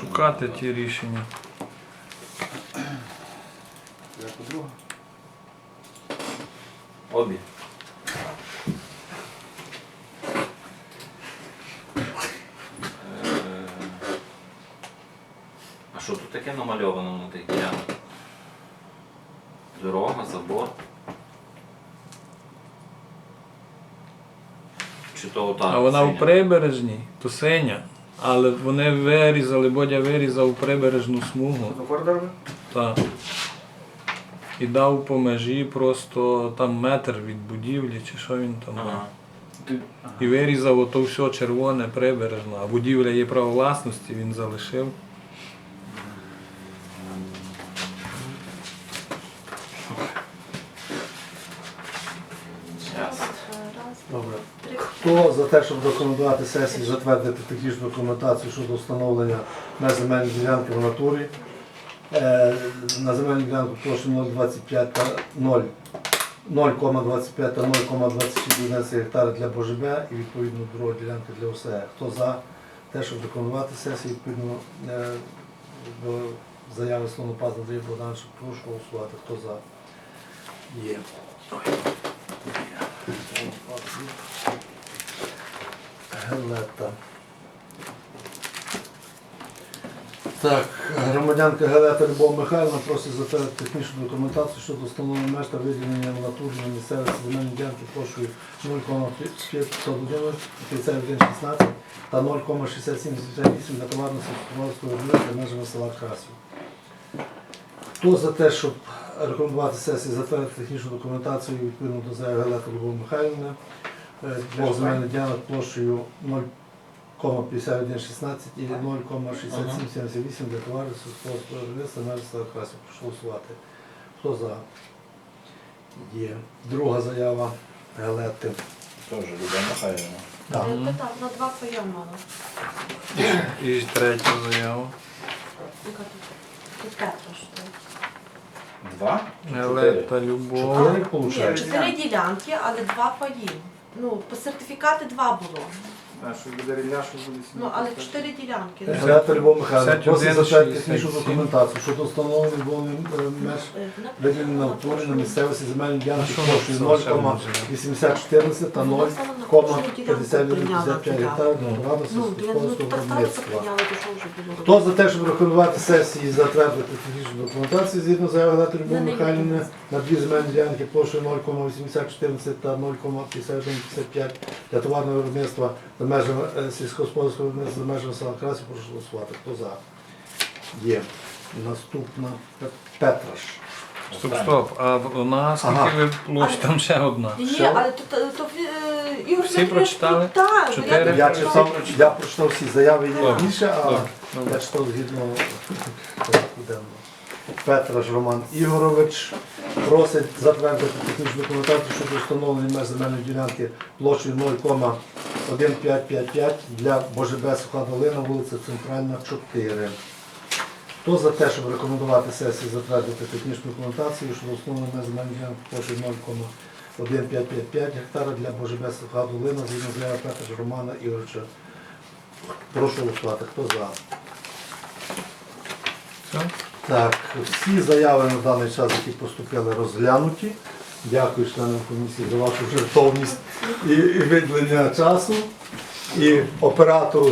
шукати ті рішення. Я подруга. Обі. Е, А що тут таке намальовано на тих ділянках? Дорога, забор. Чи то ота? А вона синя? в прибережній, то синя. Але вони вирізали, Бодя вирізав прибережну смугу. Так. І дав по межі просто там метр від будівлі, чи що він там. Ага. І вирізав ото все червоне прибережно, а будівля є право власності, він залишив. Щас. Добре. Хто за те, щоб рекомендувати сесії затвердити технічну документацію щодо встановлення на земельні ділянки в натурі? Е, на земельну ділянку площі 0,25 та 0, 0,25 та 0,26 гектара для БЖБ і відповідно друга ділянка для ОСЕ. Хто за те, щоб рекомендувати сесії відповідно е, до заяви Слонопад Андрія Богдановича, прошу голосувати. Хто за? Є. Гелета. Так, громадянка Гелета Любов Михайловна просить затвердити технічну документацію щодо встановлення меж та виділення в натурі на місцевості земельної ділянки площею 0,5116 та 0,6788 для товарно сільськогосподарського виробництва межами села Красів. Хто за те, щоб рекомендувати сесії затвердити технічну документацію відповідно до заяви Гелета Любов Михайлівни е, для земельних ділянок площею 0,5116 і 0,6778 для товарів сільськогосподарського виробництва меж села Прошу голосувати. Хто за? Є. Друга заява Гелети. Теж Люба Михайлівна. Так. Я питав, на два мала. І третя заява. Яка тут? Тут Петро, що? Два? Елета Любов. Чотири, Ні, чотири ділянки, але два паї. Ну, по сертифікати два було. А що буде рілля, що буде Ну, але чотири ділянки. Гелета Любов Михайлівна 51, просить 67. технічну документацію щодо встановлення волних меж Е, вона виділені на утворі на місцевості земельної ділянки що площею написав, що 0,8014 та Ну, вона саме ділянку 0,5155 прийняла гектарів туди. для Ну, я ну, сільськогосподарського так сталося, виробництва. прийняли, то що вже було Хто за те, щоб рекомендувати сесії і затвердити технічну документацію згідно заяви Гелети Любов Не, не, Михайлівни на дві земельні ділянки площею 0,8014 та 0,5155 для товарного виробництва межами е, сільськогосподарського виробництва за межами села Красі, прошу голосувати. Хто за? Є. Наступна Петраш. Стоп, стоп. А у нас скільки Ага. ви площ? Там ще одна. Ні, Що? але то, то, то е, Ігор Всі Сергійович, прочитали? ну, Так, Чотири? я Я читав, я прочитав всі заяви є Добре. більше, а Добре. Я читав згідно порядку денного. Петраш Роман Ігорович просить затвердити технічну документацію щодо встановлення меж земельної ділянки площею 0,1555 для БЖБ Суха Долина, вулиця Центральна, 4. Хто за те, щоб рекомендувати сесії затвердити технічну документацію щодо встановлення меж земельної ділянки 0,1555 гектара для БЖБ Суха Долина, згідно заяви Петра Романа Ігоровича. Прошу голосувати. Хто за? Так, всі заяви на даний час, які поступили, розглянуті. Дякую членам комісії за вашу жертовність і виділення часу. І оператору